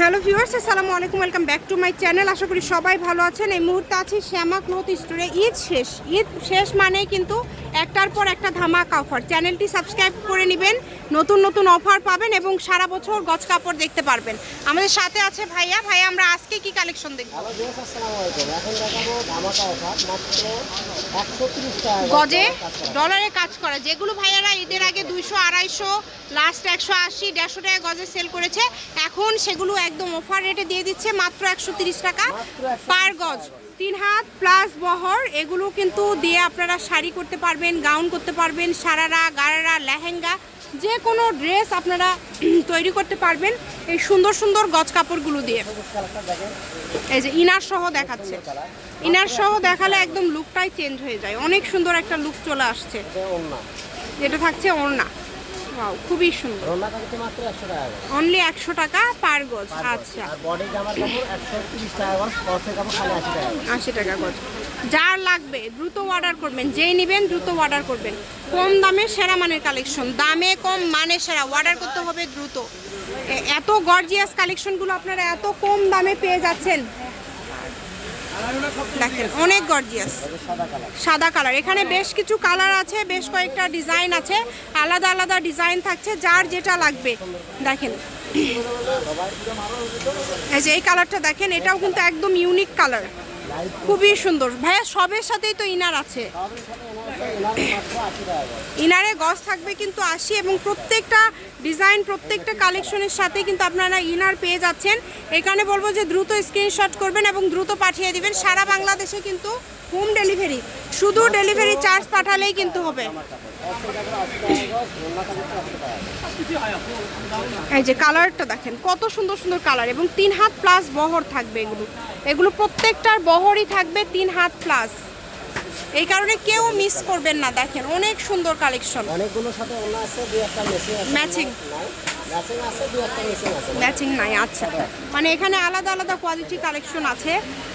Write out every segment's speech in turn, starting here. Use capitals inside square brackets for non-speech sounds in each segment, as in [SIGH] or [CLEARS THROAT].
Hello viewers, আসসালামু আলাইকুম, welcome back to my channel. আশা করি সবাই ভালো আছেন। এই মুহূর্তে আছি শ্যামা ক্লোথ স্টোরে ঈদ শেষ। ঈদ শেষ মানেই কিন্তু একটার পর একটা ধামাকা অফার। চ্যানেলটি সাবস্ক্রাইব করে নেবেন নতুন নতুন অফার পাবেন এবং সারা বছর গজ কাপড় দেখতে পারবেন। আমাদের সাথে আছে ভাইয়া। ভাইয়া আমরা আজকে কি কালেকশন দেখব? গজে ডলারে কাজ করা। যেগুলো ভাইয়ারা ঈদের আগে দুইশো আড়াইশো লাস্ট একশো আশি দেড়শো টাকা গজে সেল করেছে এখন সেগুলো একদম অফার রেটে দিয়ে দিচ্ছে মাত্র একশো তিরিশ টাকা পার গজ। তিন হাত প্লাস বহর, এগুলো কিন্তু দিয়ে আপনারা শাড়ি করতে পারবেন গাউন করতে পারবেন, সারারা, গারারা, লেহেঙ্গা, যে কোনো ড্রেস আপনারা [CLEARS THROAT] তৈরি করতে পারবেন এই সুন্দর সুন্দর গজ কাপড়গুলো দিয়ে। এই যে ইনার সহ দেখাচ্ছে। ইনার সহ দেখালে একদম লুকটাই চেঞ্জ হয়ে যায়। অনেক সুন্দর একটা লুক চলে আসছে। এটা থাকছে ওড়না। ওয়াও খুবই সুন্দর। ওন্না থাকছে মাত্র একশো টাকা অনলি একশো টাকা পার গজ আচ্ছা। আর বডি জামার কাপড় একশো তিরিশ টাকা করে কসের কাপড় খালি আশি টাকা করে। আশি টাকা গজ। যার লাগবে দ্রুত অর্ডার করবেন যেই নেবেন দ্রুত অর্ডার করবেন। কম দামে সেরা মানের কালেকশন দামে কম মানে সেরা। অর্ডার করতে হবে দ্রুত। এত গর্জিয়াস কালেকশনগুলো আপনারা এত কম দামে পেয়ে যাচ্ছেন। দেখেন, অনেক গর্জিয়াস সাদা কালার। এখানে বেশ কিছু কালার আছে, বেশ কয়েকটা ডিজাইন আছে, আলাদা আলাদা ডিজাইন থাকছে, যার যেটা লাগবে। দেখেন। এই যে এই কালারটা দেখেন, এটাও কিন্তু একদম ইউনিক কালার। খুবই সুন্দর। ভাইয়া, সবের সাথেই তো ইনার আছে। ইনারে গজ থাকবে কিন্তু আশি এবং প্রত্যেকটা ডিজাইন, প্রত্যেকটা কালেকশনের সাথে কিন্তু আপনারা ইনার পেয়ে যাচ্ছেন। এখানে বলব যে দ্রুত স্ক্রিনশট করবেন এবং দ্রুত পাঠিয়ে দিবেন। সারা বাংলাদেশে কিন্তু হোম ডেলিভারি। শুধু ডেলিভারি চার্জ পাঠালেই কিন্তু হবে। এই যে কালারটা দেখেন, কত সুন্দর সুন্দর কালার এবং তিন হাত প্লাস বহর থাকবে এগুলো। এগুলো প্রত্যেকটার বহরই থাকবে তিন হাত প্লাস এই কারণে কেউ মিস করবেন না দেখেন অনেক সুন্দর কালেকশন অনেকগুলোর সাথে আছে দুই একটা ম্যাচিং আছে ম্যাচিং নাই। আচ্ছা। মানে এখানে আলাদা আলাদা কোয়ালিটি কালেকশন আছে।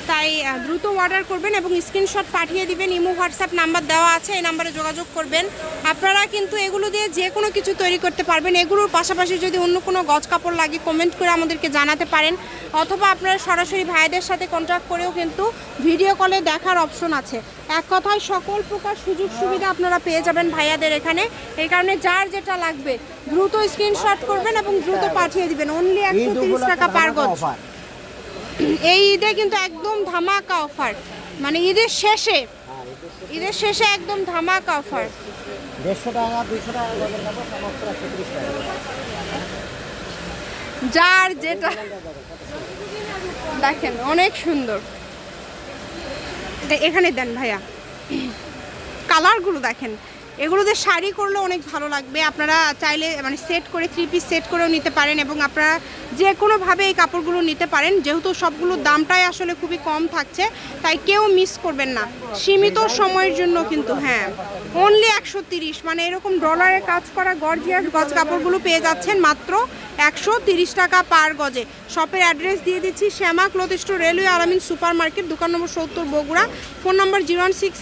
তাই দ্রুত অর্ডার করবেন এবং স্ক্রিনশট পাঠিয়ে দিবেন ইমো হোয়াটসঅ্যাপ নাম্বার দেওয়া আছে এই নাম্বারে যোগাযোগ করবেন। আপনারা কিন্তু এগুলো দিয়ে যে কোনো কিছু তৈরি করতে পারবেন। এগুলোর পাশাপাশি যদি অন্য কোনো গজ কাপড় লাগে কমেন্ট করে আমাদেরকে জানাতে পারেন অথবা আপনারা সরাসরি ভাইদের সাথে কন্ট্যাক্ট করেও কিন্তু ভিডিও কলে দেখার অপশন আছে। এক কথায় সকল প্রকার সুযোগ সুবিধা আপনারা পেয়ে যাবেন ভাইয়াদের এখানে। এই কারণে যার যেটা লাগবে দ্রুত স্ক্রিনশট করবেন এবং দ্রুত পাঠিয়ে দিবেন। অনলি একশো তিরিশ টাকা পার গজ। এই ঈদে কিন্তু একদম ধামাকা অফার মানে ঈদের শেষে হ্যাঁ ঈদের শেষে একদম ধামাকা অফার দেড়শো টাকা টাকা যার যেটা দেখেন অনেক সুন্দর। এখানে দেন ভাইয়া। কালারগুলো দেখেন। এগুলোতে শাড়ি করলে অনেক ভালো লাগবে। আপনারা চাইলে মানে সেট করে থ্রি পিস সেট করেও নিতে পারেন এবং আপনারা যে কোনোভাবে এই কাপড়গুলো নিতে পারেন। যেহেতু সবগুলোর দামটাই আসলে খুবই কম থাকছে, তাই কেউ মিস করবেন না। সীমিত সময়ের জন্য কিন্তু হ্যাঁ। অনলি একশো তিরিশ মানে এরকম ডলারে কাজ করা গর্জিয়াস গজ কাপড়গুলো পেয়ে যাচ্ছেন মাত্র একশো তিরিশ টাকা পার গজে। শপের অ্যাড্রেস দিয়ে দিচ্ছি, Shyama cloth store railway Alamin super market দোকান নম্বর সত্তর, Bogura. Phone number zero six